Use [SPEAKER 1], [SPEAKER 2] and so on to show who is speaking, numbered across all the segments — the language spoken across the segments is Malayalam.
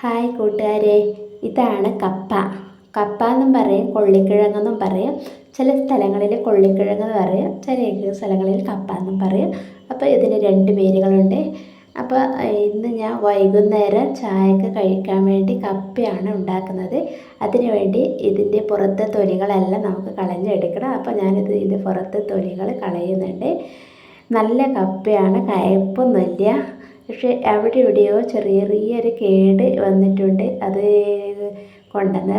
[SPEAKER 1] ഹായ് കൂട്ടുകാരെ ഇതാണ് കപ്പ. കപ്പ എന്നും പറയും കൊള്ളിക്കിഴങ്ങെന്നും പറയും. ചില സ്ഥലങ്ങളിൽ കൊള്ളിക്കിഴങ്ങ് എന്ന് പറയും ചില സ്ഥലങ്ങളിൽ കപ്പ എന്നും പറയും. അപ്പോൾ ഇതിന് രണ്ട് പേരുകളുണ്ട്. അപ്പോൾ ഇന്ന് ഞാൻ വൈകുന്നേരം ചായക്ക് കഴിക്കാൻ വേണ്ടി കപ്പയാണ് ഉണ്ടാക്കുന്നത്. അതിനുവേണ്ടി ഇതിന്റെ പുറത്തെ തൊലികളെല്ലാം നമുക്ക് കളഞ്ഞെടുക്കണം. അപ്പോൾ ഞാനിത് ഇതിന്റെ പുറത്തെ തൊലികൾ കളയുന്നുണ്ട്. നല്ല കപ്പയാണ് കയ്പൊന്നുമില്ല. പക്ഷേ അവിടെ എവിടെയോ ചെറിയ ചെറിയൊരു കേട് വന്നിട്ടുണ്ട്. അത് കൊണ്ടുവന്ന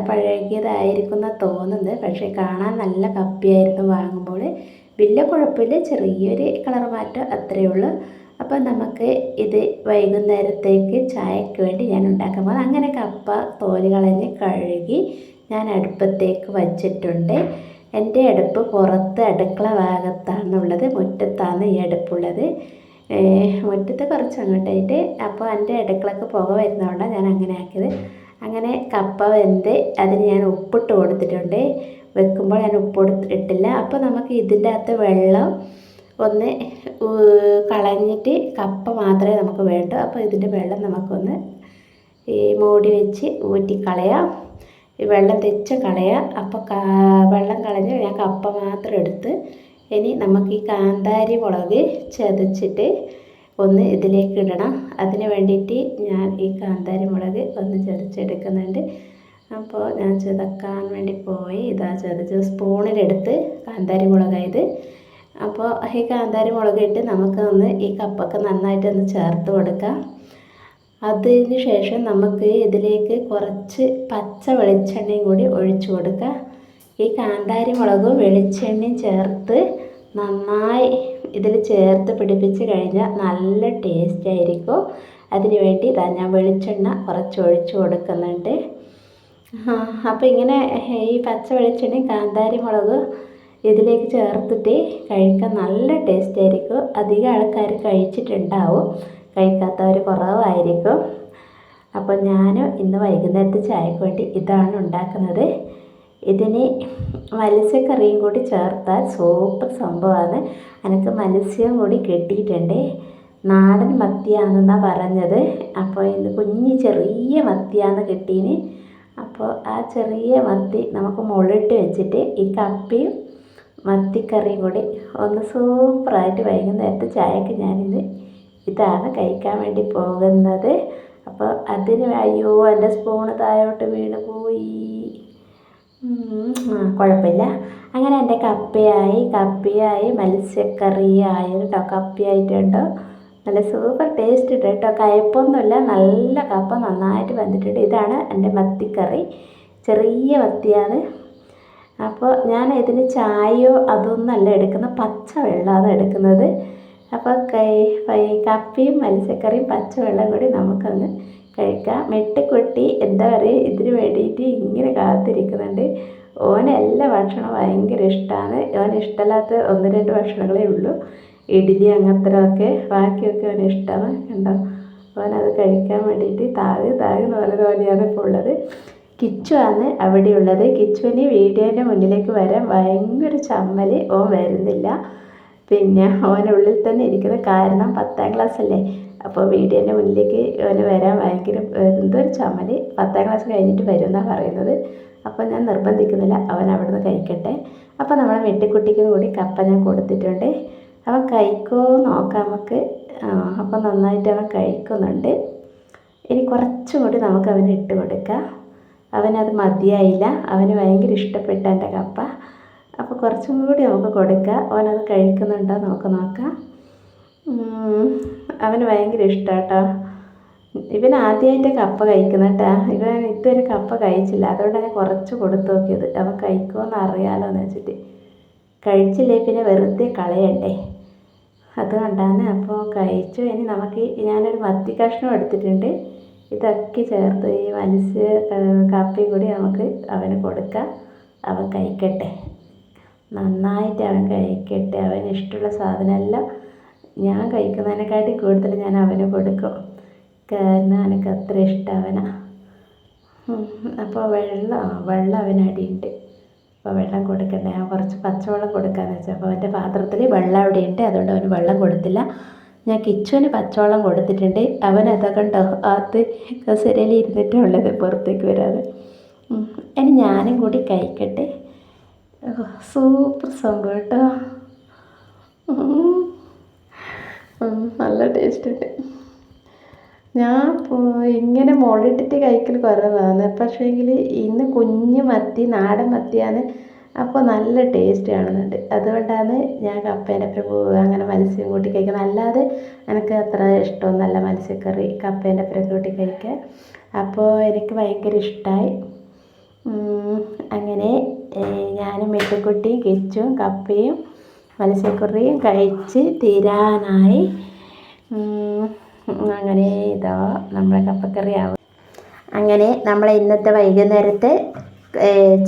[SPEAKER 1] എന്നാണ് തോന്നുന്നത്. പക്ഷേ കാണാൻ നല്ല കപ്പിയായിരുന്നു വാങ്ങുമ്പോൾ. വലിയ കുഴപ്പമില്ല ചെറിയൊരു കളർ മാറ്റം അത്രയേ ഉള്ളൂ. അപ്പോൾ നമുക്ക് ഇത് വൈകുന്നേരത്തേക്ക് ചായക്ക് വേണ്ടി ഞാൻ ഉണ്ടാക്കാൻ പോകുന്നത് അങ്ങനെ കപ്പ തോൽ കളഞ്ഞ് കഴുകി ഞാൻ അടുപ്പത്തേക്ക് വച്ചിട്ടുണ്ട്. എന്റെ അടുപ്പ് പുറത്ത് അടുക്കള ഭാഗത്താണുള്ളത് മുറ്റത്താണ് ഈ അടുപ്പുള്ളത്. മുറ്റത്ത് കുറച്ച് അങ്ങോട്ടായിട്ട് അപ്പോൾ എന്റെ ഇടക്കളൊക്കെ പുക വരുന്നതുകൊണ്ടാണ് ഞാൻ അങ്ങനെ ആക്കിയത്. അങ്ങനെ കപ്പ വെന്ത് അതിന് ഞാൻ ഉപ്പിട്ട് കൊടുത്തിട്ടുണ്ട്. വെക്കുമ്പോൾ ഞാൻ ഉപ്പ് ഇട്ടില്ല. അപ്പോൾ നമുക്ക് ഇതിന്റെ അകത്ത് വെള്ളം ഒന്ന് കളഞ്ഞിട്ട് കപ്പ മാത്രമേ നമുക്ക് വേണ്ടൂ. അപ്പോൾ ഇതിന്റെ വെള്ളം നമുക്കൊന്ന് ഈ മൂടി വെച്ച് ഊറ്റിക്കളയാം വെള്ളം തെച്ച് കളയാം. അപ്പോൾ വെള്ളം കളഞ്ഞ് ഞാൻ കപ്പ മാത്രം എടുത്ത് ഇനി നമുക്ക് ഈ കാന്താരി മുളക് ചതച്ചിട്ട് ഒന്ന് ഇതിലേക്ക് ഇടണം. അതിന് വേണ്ടിയിട്ട് ഞാൻ ഈ കാന്താരി മുളക് ഒന്ന് ചതച്ചെടുക്കുന്നുണ്ട്. അപ്പോൾ ഞാൻ ചതക്കാൻ വേണ്ടി പോയി. ഇതാ ചതച്ച് സ്പൂണിലെടുത്ത് കാന്താരി മുളകായത്. അപ്പോൾ ഈ കാന്താരി മുളക് ഇട്ട് നമുക്ക് ഒന്ന് ഈ കപ്പൊക്കെ നന്നായിട്ട് ഒന്ന് ചേർത്ത് കൊടുക്കാം. അതിന് ശേഷം നമുക്ക് ഇതിലേക്ക് കുറച്ച് പച്ച വെളിച്ചെണ്ണയും കൂടി ഒഴിച്ചു കൊടുക്കാം. ഈ കാന്താരി മുളകും വെളിച്ചെണ്ണയും ചേർത്ത് നന്നായി ഇതിൽ ചേർത്ത് പിടിപ്പിച്ച് കഴിഞ്ഞാൽ നല്ല ടേസ്റ്റ് ആയിരിക്കും. അതിന് വേണ്ടി ഇതാ ഞാൻ വെളിച്ചെണ്ണ കുറച്ച് ഒഴിച്ചു കൊടുക്കുന്നുണ്ട്. അപ്പോൾ ഇങ്ങനെ ഈ പച്ച വെളിച്ചെണ്ണയും കാന്താരി മുളകും ഇതിലേക്ക് ചേർത്തിട്ട് കഴിക്കാൻ നല്ല ടേസ്റ്റ് ആയിരിക്കും. അധികം ആൾക്കാർ കഴിച്ചിട്ടുണ്ടാവും. കഴിക്കാത്തവർ കുറവായിരിക്കും. അപ്പോൾ ഞാൻ ഇന്ന് വൈകുന്നേരത്തെ ചായക്ക് വേണ്ടി ഇതാണ് ഉണ്ടാക്കുന്നത്. ഇതിന് മത്സ്യക്കറിയും കൂടി ചേർത്താൽ സൂപ്പർ സംഭവമാണ്. എനിക്ക് മത്സ്യം കൂടി കിട്ടിയിട്ടുണ്ട്. നാടൻ മത്തിയാണെന്നാണ് പറഞ്ഞത്. അപ്പോൾ ഇത് കുഞ്ഞ് ചെറിയ മത്തിയാണ് കിട്ടീന്. അപ്പോൾ ആ ചെറിയ മത്തി നമുക്ക് മുളിട്ട് വെച്ചിട്ട് ഈ കപ്പയും മത്തിക്കറിയും കൂടി ഒന്ന് സൂപ്പറായിട്ട് വൈകുന്നേരത്തെ ചായക്ക് ഞാനിന്ന് ഇതാണ് കഴിക്കാൻ വേണ്ടി പോകുന്നത്. അപ്പോൾ അതിന് അയ്യോ എന്റെ സ്പൂണ് താഴോട്ട് വീണ് പോയി. കുഴപ്പമില്ല അങ്ങനെ എന്റെ കപ്പയായി കപ്പയായി മത്സ്യക്കറിയായി കേട്ടോ കപ്പയായിട്ടുണ്ട്. നല്ല സൂപ്പർ ടേസ്റ്റ് ഉണ്ട് കേട്ടോ കയപ്പൊന്നുമില്ല നല്ല കപ്പ നന്നായിട്ട് വന്നിട്ടുണ്ട്. ഇതാണ് എന്റെ മത്തിക്കറി. ചെറിയ മത്തിയാണ്. അപ്പോൾ ഞാൻ ഇതിന് ചായയോ അതൊന്നല്ല എടുക്കുന്നത്. പച്ച വെള്ളമാണ് എടുക്കുന്നത്. അപ്പോൾ കൈ കപ്പയും മത്സ്യക്കറിയും പച്ചവെള്ളം കൂടി നമുക്കൊന്ന് കഴിക്കാം. മെട്ടിക്കൊട്ടി എന്താ പറയുക ഇതിന് വേണ്ടിയിട്ട് ഇങ്ങനെ കാത്തിരിക്കുന്നുണ്ട്. ഓന് എല്ലാ ഭക്ഷണവും ഭയങ്കര ഇഷ്ടമാണ് ഓന് ഇഷ്ടമല്ലാത്ത ഒന്ന് രണ്ട് ഭക്ഷണങ്ങളേ ഉള്ളൂ. ഇഡ്ഡലി അങ്ങനത്തെ ബാക്കിയൊക്കെ ഓന് ഇഷ്ടമാണ് കണ്ടോ? ഓനത് കഴിക്കാൻ വേണ്ടിയിട്ട് താഴെ താഴെ പോലെ പോലെയാണ് ഇപ്പോൾ ഉള്ളത്. കിച്ചു ആണ് അവിടെ അവിടെയുള്ളത് കിച്ചുവിന് വീഡിയോന്റെ മുന്നിലേക്ക് വരാൻ ഭയങ്കര ചമ്മൽ ഓൻ വരുന്നില്ല. പിന്നെ ഓനുള്ളിൽ തന്നെ ഇരിക്കുന്ന കാരണം പത്താം ക്ലാസ് അല്ലേ? അപ്പോൾ വീഡിയോന്റെ മുന്നിലേക്ക് ഓന് വരാൻ ഭയങ്കര എന്തൊരു ചമ്മൽ പത്താം ക്ലാസ് കഴിഞ്ഞിട്ട് വരും എന്നാണ് പറയുന്നത്. അപ്പോൾ ഞാൻ നിർബന്ധിക്കുന്നില്ല. അവൻ അവിടെ നിന്ന് കഴിക്കട്ടെ. അപ്പോൾ നമ്മളെ വെട്ടിക്കുട്ടിക്കും കൂടി കപ്പ ഞാൻ കൊടുത്തിട്ടുണ്ട്. അവൻ കഴിക്കുമോ നോക്കാം നമുക്ക്. അപ്പോൾ നന്നായിട്ട് അവൻ കഴിക്കുന്നുണ്ട്. ഇനി കുറച്ചും കൂടി നമുക്ക് അവന് ഇട്ട് കൊടുക്കാം. അവനത് മതിയായില്ല. അവന് ഭയങ്കര ഇഷ്ടപ്പെട്ട എന്റെ കപ്പ. അപ്പോൾ കുറച്ചും കൂടി നമുക്ക് കൊടുക്കാം. അവനത് കഴിക്കുന്നുണ്ടോ നമുക്ക് നോക്കാം. അവന് ഭയങ്കര ഇഷ്ടമാണ് കേട്ടോ ഇവൻ ആദ്യമായിട്ട് കപ്പ കഴിക്കുന്ന കേട്ടാ. ഇവൻ ഇതുവരെ കപ്പ കഴിച്ചില്ല. അതുകൊണ്ടാണ് കുറച്ച് കൊടുത്തു നോക്കിയത്. അവൻ കഴിക്കുമോ അറിയാലോ എന്ന് വെച്ചിട്ട്. കഴിച്ചില്ലേ? പിന്നെ വെറുതെ കളയണ്ടേ? അതുകൊണ്ടാണ് അപ്പോൾ കഴിച്ചു. ഇനി നമുക്ക് ഞാനൊരു മത്തി കഷ്ണം എടുത്തിട്ടുണ്ട്. ഇതൊക്കെ ചേർത്ത് ഈ മത്സ്യ കാപ്പി കൂടി നമുക്ക് അവന് കൊടുക്കാം. അവൻ കഴിക്കട്ടെ. നന്നായിട്ട് അവൻ കഴിക്കട്ടെ. അവന് ഇഷ്ടമുള്ള സാധനമെല്ലാം ഞാൻ കഴിക്കുന്നതിനെക്കാട്ടി കൂടുതൽ ഞാൻ അവന് കൊടുക്കും. കാരണം എനിക്ക് അത്ര ഇഷ്ടമാണ് അവനാ അപ്പോൾ വെള്ളം വെള്ളം അവനടിയുണ്ട് അപ്പോൾ വെള്ളം കൊടുക്കണ്ടേ? ഞാൻ കുറച്ച് പച്ചവെള്ളം കൊടുക്കാന്ന് വെച്ചാൽ അപ്പോൾ അവന്റെ പാത്രത്തിൽ വെള്ളം അവിടെ ഉണ്ട് അതുകൊണ്ട് അവന് വെള്ളം കൊടുത്തില്ല. ഞാൻ കിച്ചുവിന് പച്ചവെള്ളം കൊടുത്തിട്ടുണ്ട്. അവൻ അതൊക്കെ ഉണ്ടോ അത് കസേരയിൽ ഇരുന്നിട്ടുള്ളത് പുറത്തേക്ക് വരാതെ. ഇനി ഞാനും കൂടി കഴിക്കട്ടെ. സൂപ്പർ സംഭവം കേട്ടോ. നല്ല ടേസ്റ്റ് ഉണ്ട്. ഞാൻ ഇങ്ങനെ മുളകിട്ടിട്ട് കഴിക്കൽ കുറവാണ് പക്ഷേങ്കിൽ ഇന്ന് കുഞ്ഞു മത്തി നാടൻ മത്തിയാണ്. അപ്പോൾ നല്ല ടേസ്റ്റ് കാണുന്നുണ്ട്. അതുകൊണ്ടാണ് ഞാൻ കപ്പേന്റെ ഒപ്പം അങ്ങനെ മത്സ്യം കൂട്ടി കഴിക്കുന്നത്. അല്ലാതെ എനിക്ക് അത്ര ഇഷ്ടമൊന്നുമല്ല മത്സ്യക്കറി കപ്പേന്റെ ഒപ്പം കൂട്ടി കഴിക്കാൻ. അപ്പോൾ എനിക്ക് ഭയങ്കര ഇഷ്ടമായി അങ്ങനെ ഞാനും മെട്ടുക്കുട്ടിയും കിച്ചും കപ്പയും മത്സ്യക്കറിയും കഴിച്ച് തീരാനായി. അങ്ങനെ ഇതാ നമ്മുടെ കപ്പക്കറി ആവും അങ്ങനെ നമ്മൾ ഇന്നത്തെ വൈകുന്നേരത്തെ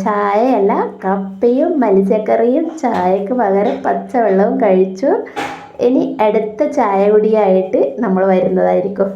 [SPEAKER 1] ചായയല്ല കപ്പയും മത്സ്യക്കറിയും ചായക്ക് പകരം പച്ചവെള്ളവും കഴിച്ചു. ഇനി അടുത്ത ചായ കുടിയായിട്ട് നമ്മൾ വരുന്നതായിരിക്കും.